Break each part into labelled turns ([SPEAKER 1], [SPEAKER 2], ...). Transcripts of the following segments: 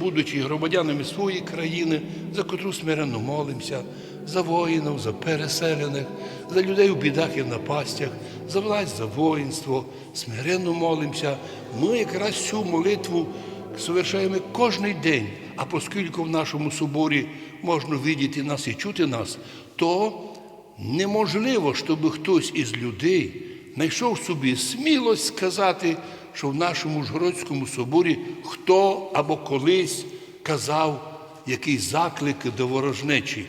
[SPEAKER 1] будучи громадянами своєї країни, за котру смиренно молимося, за воїнів, за переселених, за людей у бідах і в напастях, за власть, за воїнство, смиренно молимося. Ми якраз цю молитву совершаємо кожен день. А оскільки в нашому соборі можна видіти нас і чути нас, то неможливо, щоб хтось із людей знайшов собі смілость сказати, що в нашому Жгородському соборі хто або колись казав якийсь заклик до ворожнечі.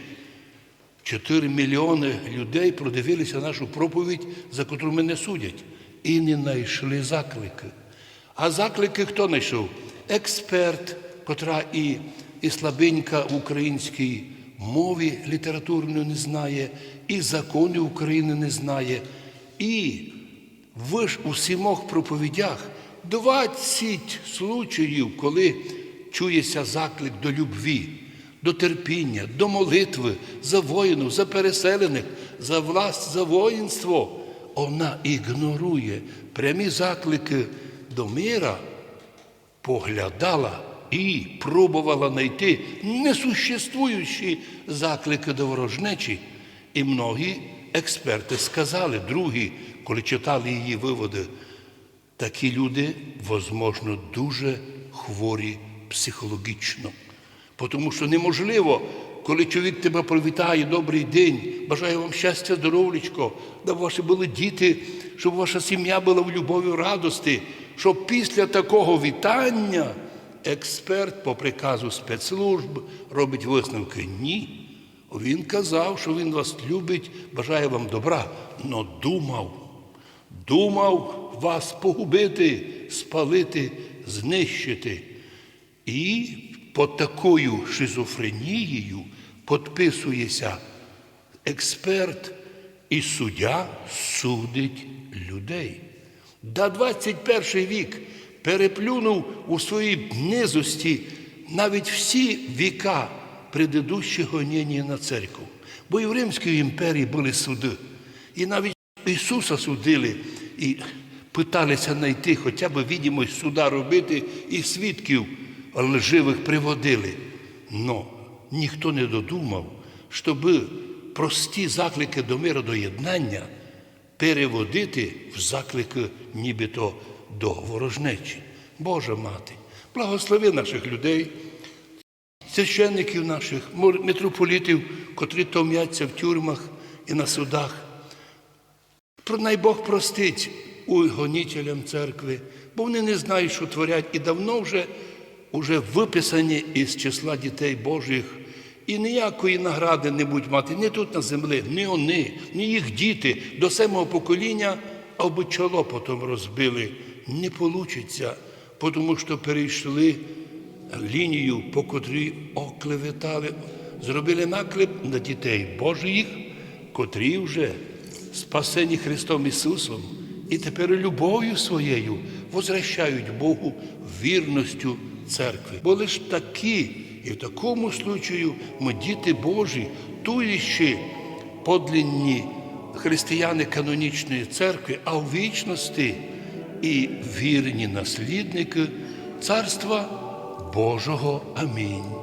[SPEAKER 1] Чотири мільйони людей продивилися нашу проповідь, за котру мене судять, і не знайшли заклики. А заклики хто знайшов? Експерт, котра і, і слабенька в українській мові літературної не знає, і закони України не знає. І в ж у сімох проповідях 20 случаїв, коли чується заклик до любві, до терпіння, до молитви за воїнів, за переселених, за власть, за воїнство. Вона ігнорує прямі заклики до мира, поглядала і пробувала знайти несуществуючі заклики до ворожнечі. І многі експерти сказали, другі, коли читали її виводи, такі люди, возможно, дуже хворі психологічно. Тому що неможливо, коли чоловік тебе привітає, добрий день, бажаю вам щастя, здоров'ячко, да ваші були діти, щоб ваша сім'я була в любові, радості, щоб після такого вітання експерт по приказу спецслужб робить висновки. Ні. Він казав, що він вас любить, бажає вам добра, но думав, думав вас погубити, спалити, знищити. І під такою шизофренією підписується експерт і суддя судить людей. Да 21 вік переплюнув у своїй низості навіть всі віка предыдущих гоніння на церкву. Бо і в Римській імперії були суди. І навіть Ісуса судили і питалися знайти хоча б відомість суда робити, і свідків лживих приводили. Но ніхто не додумав, щоб прості заклики до миру до єднання переводити в заклики нібито до ворожнечі. Божа мати, благослови наших людей, священників наших, митрополітів, котрі том'яться в тюрмах і на судах. Най Бог простить у гонітелям церкви, бо вони не знають, що творять, і давно вже, вже виписані із числа дітей Божих. І ніякої награди не будуть мати ні тут на землі, ні вони, ні їх діти до семого покоління, аби чоло потім розбили. Не вийде, тому що перейшли лінію, по котрій оклеветали, зробили наклеп на дітей Божих, котрі вже спасені Христом Ісусом, і тепер любов'ю своєю возвращають Богу вірністю церкви. Бо лиш такі, і в такому случаю ми діти Божі, туючи подлинні християни канонічної церкви, а в вічності і вірні наслідники Царства Божого. Амінь.